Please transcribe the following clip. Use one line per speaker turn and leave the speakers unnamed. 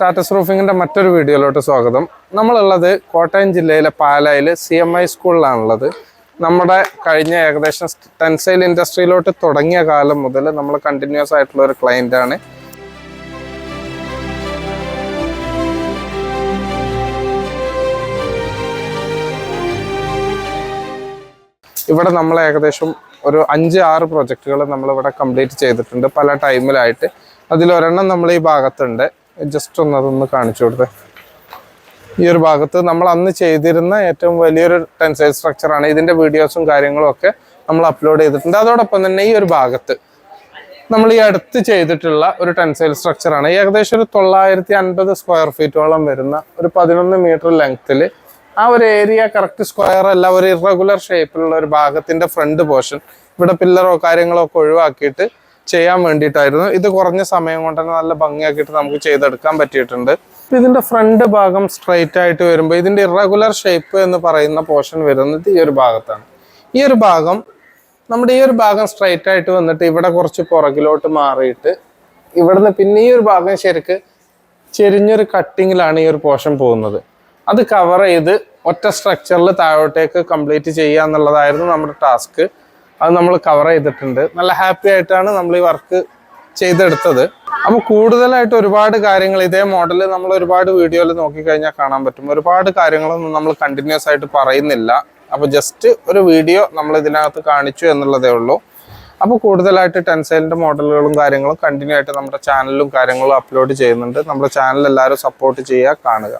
Status റൂഫിങ്ങിന്റെ മറ്റൊരു വീഡിയോയിലോട്ട് സ്വാഗതം. നമ്മളുള്ളത് കോട്ടയം ജില്ലയിലെ പാലായിൽ സി എം ഐ സ്കൂളിലാണുള്ളത്. നമ്മുടെ കഴിഞ്ഞ ഏകദേശം ടെൻസൈൽ ഇൻഡസ്ട്രിയിലോട്ട് തുടങ്ങിയ കാലം മുതൽ നമ്മൾ കണ്ടിന്യൂസ് ആയിട്ടുള്ള ഒരു ആണ്. ഇവിടെ നമ്മൾ ഏകദേശം ഒരു അഞ്ച് ആറ് പ്രൊജക്റ്റുകൾ നമ്മളിവിടെ കംപ്ലീറ്റ് ചെയ്തിട്ടുണ്ട് പല ടൈമിലായിട്ട് അതിലൊരെണ്ണം നമ്മൾ ഈ ഭാഗത്തുണ്ട്. ജസ്റ്റ് ഒന്ന് അതൊന്ന് കാണിച്ചു കൊടുത്തേ. ഈ ഒരു ഭാഗത്ത് നമ്മൾ അന്ന് ചെയ്തിരുന്ന ഏറ്റവും വലിയൊരു ടെൻസൈൽ സ്ട്രക്ചറാണ് ഇതിന്റെ വീഡിയോസും കാര്യങ്ങളും ഒക്കെ നമ്മൾ അപ്ലോഡ് ചെയ്തിട്ടുണ്ട്. അതോടൊപ്പം തന്നെ ഈ ഒരു ഭാഗത്ത് നമ്മൾ ഈ അടുത്ത് ചെയ്തിട്ടുള്ള ഒരു ടെൻസൈൽ സ്ട്രക്ചറാണ് ഏകദേശം ഒരു തൊള്ളായിരത്തി അൻപത് സ്ക്വയർ ഫീറ്റോളം വരുന്ന ഒരു പതിനൊന്ന് മീറ്റർ ലെങ്ത്തിൽ ആ ഒരു ഏരിയ കറക്റ്റ് സ്ക്വയർ അല്ല ഒരു ഇറഗുലർ ഷേപ്പിലുള്ള ഒരു ഭാഗത്തിന്റെ ഫ്രണ്ട് പോർഷൻ ഇവിടെ പില്ലറോ കാര്യങ്ങളോ ഒക്കെ ഒഴിവാക്കിയിട്ട് ചെയ്യാൻ വേണ്ടിയിട്ടായിരുന്നു. ഇത് കുറഞ്ഞ സമയം കൊണ്ട് തന്നെ നല്ല ഭംഗിയാക്കിയിട്ട് നമുക്ക് ചെയ്തെടുക്കാൻ പറ്റിയിട്ടുണ്ട്. ഇതിന്റെ ഫ്രണ്ട് ഭാഗം സ്ട്രൈറ്റ് ആയിട്ട് വരുമ്പോൾ ഇതിന്റെ ഇറഗുലർ ഷേപ്പ് എന്ന് പറയുന്ന പോർഷൻ വരുന്നത് ഈ ഒരു ഭാഗത്താണ്. ഈ ഒരു ഭാഗം നമ്മുടെ ഈ ഒരു ഭാഗം സ്ട്രൈറ്റ് ആയിട്ട് വന്നിട്ട് ഇവിടെ കുറച്ച് പുറകിലോട്ട് മാറിയിട്ട് ഇവിടുന്ന് പിന്നെ ഈ ഒരു ഭാഗം ശരിക്ക് ചെരിഞ്ഞൊരു കട്ടിങ്ങിലാണ് ഈ ഒരു പോർഷൻ പോകുന്നത്. അത് കവർ ചെയ്ത് ഒറ്റ സ്ട്രക്ചറിൽ താഴോട്ടേക്ക് കംപ്ലീറ്റ് ചെയ്യുക എന്നുള്ളതായിരുന്നു നമ്മുടെ ടാസ്ക് അത് നമ്മൾ കവർ ചെയ്തിട്ടുണ്ട്. നല്ല ഹാപ്പി ആയിട്ടാണ് നമ്മൾ ഈ വർക്ക് ചെയ്തെടുത്തത്. അപ്പൊ കൂടുതലായിട്ട് ഒരുപാട് കാര്യങ്ങൾ ഇതേ മോഡൽ നമ്മൾ ഒരുപാട് വീഡിയോയിൽ നോക്കിക്കഴിഞ്ഞാൽ കാണാൻ പറ്റും. ഒരുപാട് കാര്യങ്ങളൊന്നും നമ്മൾ കണ്ടിന്യൂസ് ആയിട്ട് പറയുന്നില്ല. അപ്പൊ ജസ്റ്റ് ഒരു വീഡിയോ നമ്മൾ ഇതിനകത്ത് കാണിച്ചു എന്നുള്ളതേ ഉള്ളൂ. അപ്പോൾ കൂടുതലായിട്ട് ടെൻസൈലിന്റെ മോഡലുകളും കാര്യങ്ങളും കണ്ടിന്യൂ ആയിട്ട് നമ്മുടെ ചാനലും കാര്യങ്ങളും അപ്ലോഡ് ചെയ്യുന്നുണ്ട്. നമ്മുടെ ചാനൽ എല്ലാവരും സപ്പോർട്ട് ചെയ്യുക കാണുക.